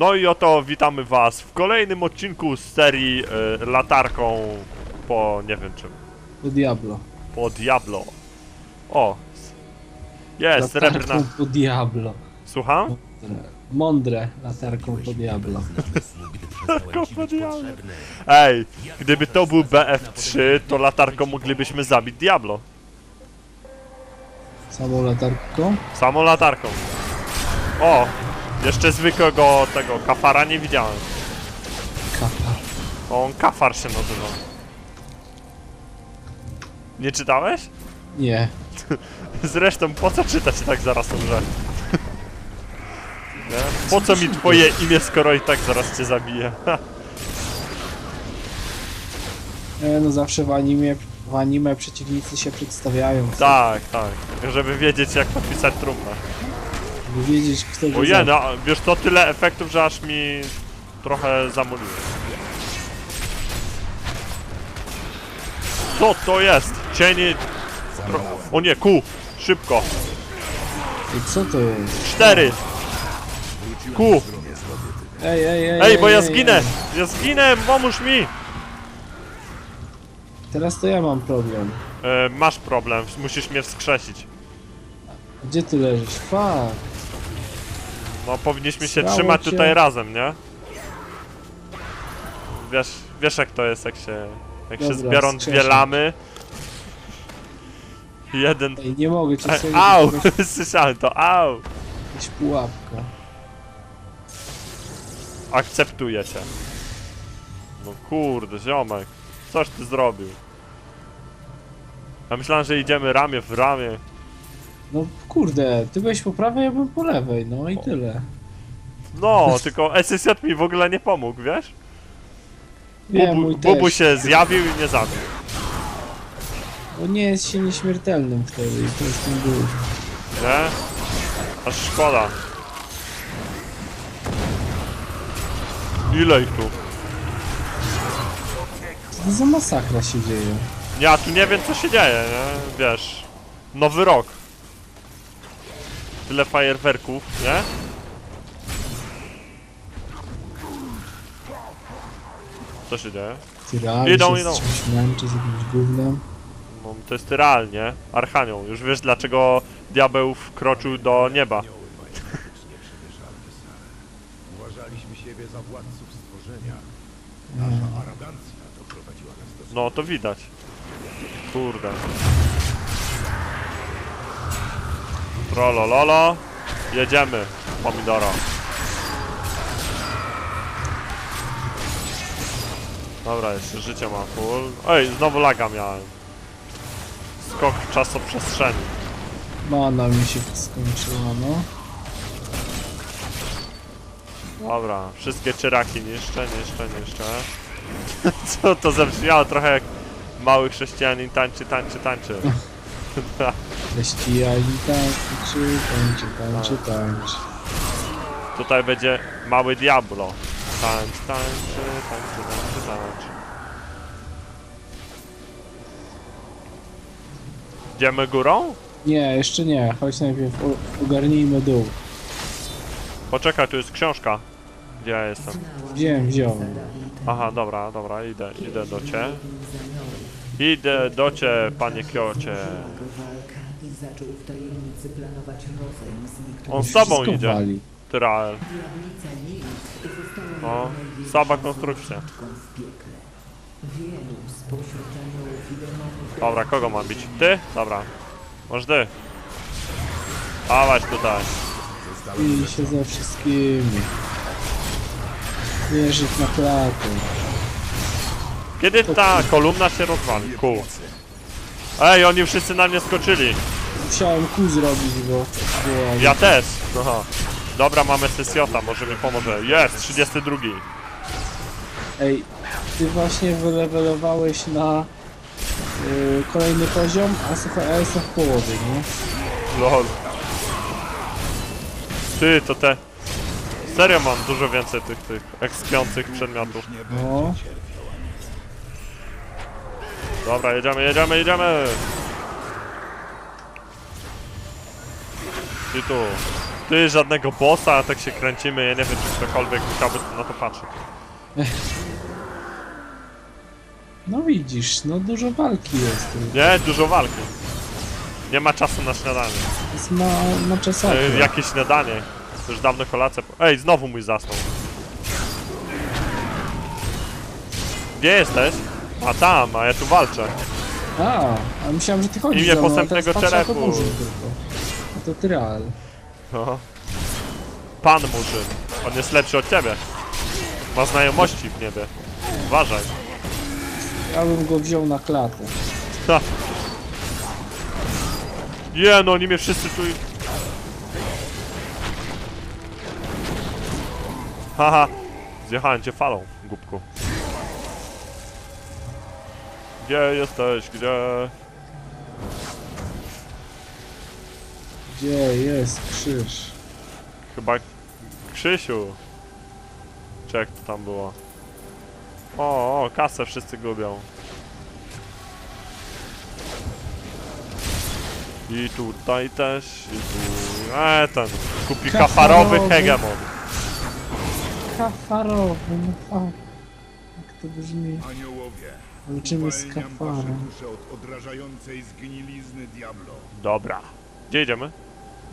No i oto witamy was w kolejnym odcinku z serii y, latarką po nie wiem czym. Po Diablo. Po Diablo. O! Jest, srebrna. Po Diablo. Słucham? Mądre. Mądre latarką po Diablo. Latarką po Diablo. Ej, gdyby to był BF3, to latarką moglibyśmy zabić Diablo. Samą latarką? Samą latarką. O! Jeszcze zwykłego tego kafara nie widziałem. Kapa. On kafar się nazywa. Nie czytałeś? Nie. Zresztą po co czytać tak zaraz? Nie? Po co mi twoje imię, skoro i tak zaraz cię zabiję? No zawsze w anime, w anime przeciwnicy się przedstawiają. tak, tak. Żeby wiedzieć jak podpisać trumnę. Żeby wiedzieć kto go Ojej, no wiesz to tyle efektów, że aż mi trochę zamuliło. Co to jest? Cienie... Tro... O nie, ku! Szybko! I co to jest? Cztery! Ku! Ej, ej, ej. Ej, bo ja zginę! Ja zginę! Pomóż mi! Teraz to ja mam problem. E, masz problem, musisz mnie wskrzesić. Gdzie ty leżysz? Fuck. No, powinniśmy się Stało trzymać cię. tutaj razem, nie? Wiesz, wiesz jak to jest, jak się, jak się Dobra, zbiorą dwie lamy. Jeden... Ej, nie mogę cię sobie au! Słyszałem to, au! jakaś pułapka. Akceptuję cię. No kurde, ziomek. Coś ty zrobił. Ja myślałem, że idziemy ramię w ramię. No kurde, ty byłeś po prawej, ja bym po lewej, no i tyle. No, tylko SSJ mi w ogóle nie pomógł, wiesz? Bubu, mój Bubu też. się zjawił i mnie zabił. Bo nie jest się nieśmiertelnym wtedy to jest ten ból. Nie? Aż szkoda. Ile ich tu? Co to za masakra się dzieje? Ja tu nie wiem co się dzieje, nie? Wiesz. Nowy rok. Tyle fajerwerków, nie? Co się dzieje? Ty realnie Idą, idą. z jakimś gównem? No to jest realnie. Archanioł. Już wiesz dlaczego diabeł wkroczył do nieba. Uważaliśmy siebie za władców stworzenia. Nasza arogancja doprowadziła nas do... No to widać. Kurde. Trolololo. Jedziemy, pomidoro. Dobra, jeszcze życie ma full. Ej, znowu laga miałem. Skok czasoprzestrzeni. Mana mi się skończyła, no. Dobra, wszystkie czyraki niszczę, niszczę, niszczę. Co to zabrzmiało trochę jak mały chrześcijanin tańczy, tańczy, tańczy. Chrześcijanin tańczy, tańczy, tańczy, tańczy. Tutaj będzie mały Diablo. Tańcz, tańczy, tańczy, tańczy, tańczy. Idziemy górą? Nie, jeszcze nie. Chodź najpierw u- ogarnijmy dół. Poczekaj, tu jest książka. Gdzie ja jestem? Wziąłem, wziąłem. Aha, dobra, dobra, idę, idę do cię. Idę do cię, panie Kiocie. Zaczął w tajemnicy planować rozejm z niektórymi On z Wszystko idzie, wali. Tyrael. Diablica Nilf została O, największą słaba konstrukcja. matką w piekle. Wielu spośród aniołów i demonów Dobra, kogo ma bić? Ty? Dobra. Może ty. Dawać tutaj. I się ze wszystkimi. Wierzyć na klatę. Kiedy ta kolumna się rozwali? Ku. Ej, oni wszyscy na mnie skoczyli. Musiałem kół zrobić, bo było... Ja też. Aha. Dobra, mamy sesjota, może mi pomoże. Jest, 32. Ej, ty właśnie wylewelowałeś na y, kolejny poziom, a słuchaj, a jestem w połowie, nie? Lol. Ty, to te... Serio mam dużo więcej tych, tych ekspiących przedmiotów. No, Dobra, jedziemy, jedziemy, jedziemy! I tu. Jest żadnego bossa, a tak się kręcimy, ja nie wiem czy ktokolwiek chciałby na to patrzeć. No widzisz, no dużo walki jest. Nie, dużo walki. Nie ma czasu na śniadanie. Jest ma, ma czasami. E, jakie śniadanie? To już dawno kolację. po- Ej, znowu mój zasnął. Gdzie jesteś? A tam, a ja tu walczę. A, a myślałem, że ty chodzisz teraz patrzę jako czerepu. A to ty real. No. Pan Murzyn. On jest lepszy od ciebie. Ma znajomości w niebie. Uważaj. Ja bym go wziął na klatę. Ha. Nie no, oni mnie wszyscy tu... Haha. Zjechałem cię falą, głupku. Gdzie jesteś? Gdzie? Gdzie jest krzyż? Chyba Krzysiu. Czy jak to tam było? O, o, kasę wszyscy gubią. I tutaj też, i tu... E, ten, kupi Kafarowy. kafarowy hegemon. Kafarowy, no fuck. Jak to brzmi? Aniołowie, Walczymy z uwalniam wasze kafarem. dusze od odrażającej zgnilizny Diablo. Dobra. Gdzie idziemy?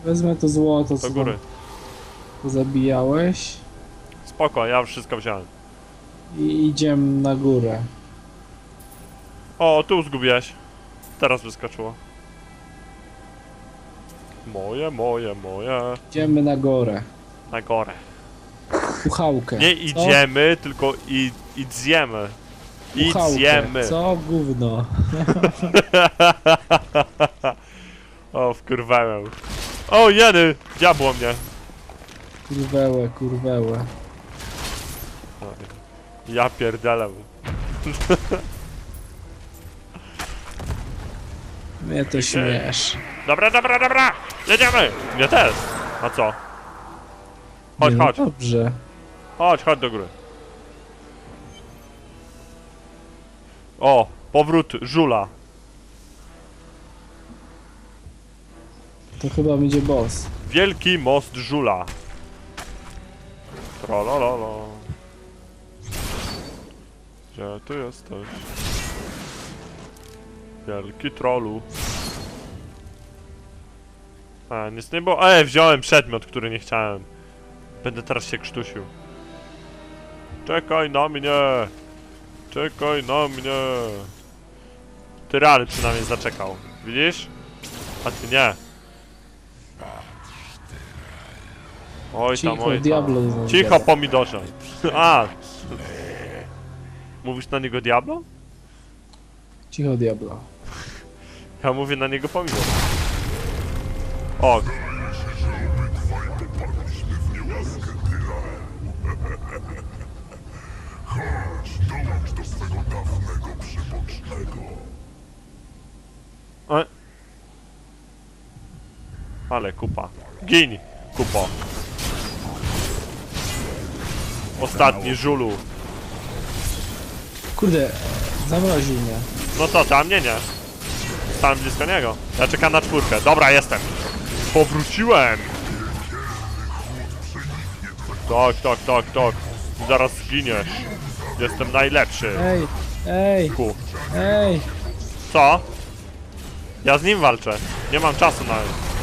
Wezmę to złoto, Do co góry. tam pozabijałeś. Spoko, ja już wszystko wziąłem. I idziemy na górę. O, tu zgubiłeś. Teraz wyskoczyło. Moje, moje, moje. Idziemy na górę. Na górę. Puchałkę. Nie Co? idziemy, tylko i, idziemy. Puchałkę. Idziemy. Co? Gówno. O, wkurwałem. O, jedy! Diabło mnie. Kurwełe, kurwełe. Ja pierdolę. Mnie to śmiesz. Dobra, dobra, dobra! Jedziemy! Mnie też! A co? Chodź, Nie, no chodź. Dobrze. Chodź, chodź do góry. O, powrót żula. To chyba będzie boss. Wielki most żula. Trolololo. Gdzie ty jesteś? Wielki trolu. A, nic nie było. E, wziąłem przedmiot, który nie chciałem. Będę teraz się krztusił. Czekaj na mnie! Czekaj na mnie! Tyrany przynajmniej zaczekał. Widzisz? A ty nie. Oj tam, Cicho, oj tam. Diablo znowu Cicho, gada. pomidorze. A. Mówisz na niego Diablo? Cicho, Diablo. Ja mówię na niego pomidor. O. E. Ale kupa. Gin, kupo. Ostatni żulu. Kurde, zamroził mnie. No to tam nie, nie. Stałem blisko niego. Ja czekam na czwórkę. Dobra, jestem. Powróciłem! Tak, tak, tak, tak. Zaraz zginiesz. Jestem najlepszy. Ej, ej, Ku. ej. Co? Ja z nim walczę. Nie mam czasu na,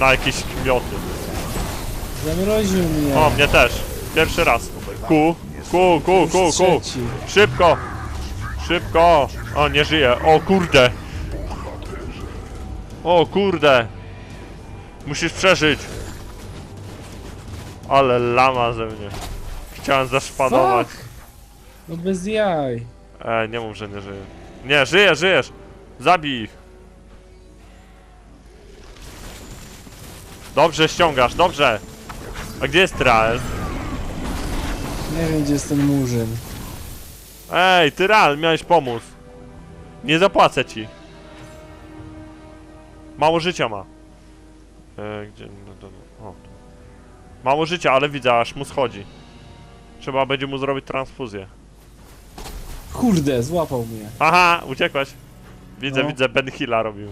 na jakieś kmioty. Zamroził mnie. O, mnie też. Pierwszy raz. Ku, ku, ku, ku, ku. Szybko! Szybko! O, nie żyje. O kurde! O kurde! Musisz przeżyć! Ale lama ze mnie. Chciałem zaszpanować. Fuck. No bez jaj. E, nie mów, że nie żyje. Nie, żyjesz, żyjesz! Zabij ich! Dobrze ściągasz, dobrze! A gdzie jest Trael? Nie wiem, gdzie jest ten murzyn. Ej, Tyral, miałeś pomóc. Nie zapłacę ci. Mało życia ma. E, gdzie? No, no, no. O. tu. Mało życia, ale widzę, aż mu schodzi. Trzeba będzie mu zrobić transfuzję. Kurde, złapał mnie. Aha, uciekłeś. Widzę, No. widzę, Ben Hilla robimy.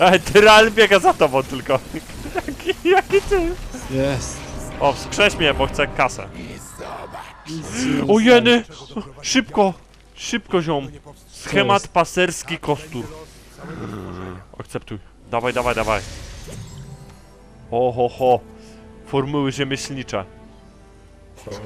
Ej, Tyral biega za tobą tylko. Jaki, jaki ty? Jest. O, wskrzeć mnie, bo chcę kasę. O jeny! Szybko! Szybko ziom! Schemat paserski kostur. Akceptuj. Dawaj, dawaj, dawaj. Ho, ho, ho. Formuły rzemieślnicze.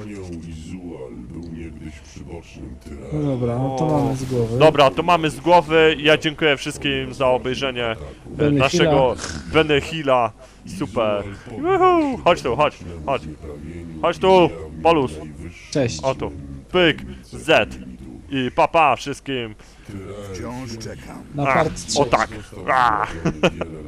Anioł Izual był niegdyś przybocznym No tyranem. dobra, no to mamy z głowy. Dobra, to mamy z głowy. Ja dziękuję wszystkim za obejrzenie e, Benny naszego Benehila. Super. Juhu. Chodź tu, chodź, chodź. Chodź tu, Polus. Cześć. O tu. Pyk, Z. I papa wszystkim. Wciąż czekam. Na A, part 3. o tak. A.